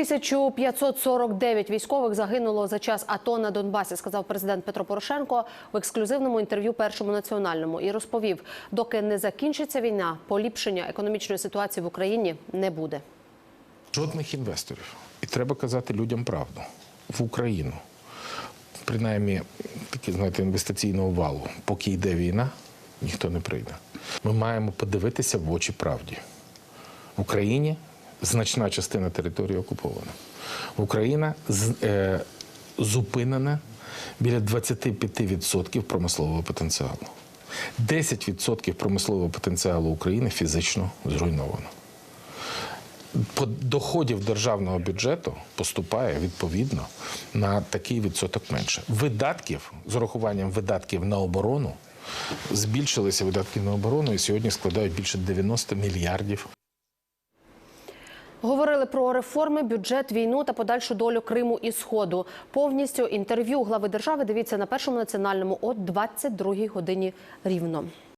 1549 військових загинуло за час АТО на Донбасі, сказав президент Петро Порошенко в ексклюзивному інтерв'ю першому національному і розповів, доки не закінчиться війна, поліпшення економічної ситуації в Україні не буде. Жодних інвесторів. І треба казати людям правду в Україну. Принаймні, такі, знаєте, інвестиційного валу. Поки йде війна, ніхто не прийде. Ми маємо подивитися в очі правді. В Україні значна частина території окупована. Україна е, зупинена біля 25% промислового потенціалу. 10% промислового потенціалу України фізично зруйновано доходів державного бюджету поступає відповідно на такий відсоток менше. Видатків з урахуванням видатків на оборону збільшилися видатки на оборону і сьогодні складають більше 90 мільярдів Говорили про реформи, бюджет, війну та подальшу долю Криму і Сходу. Повністю інтерв'ю глави держави дивіться на першому національному о 22 годині рівно.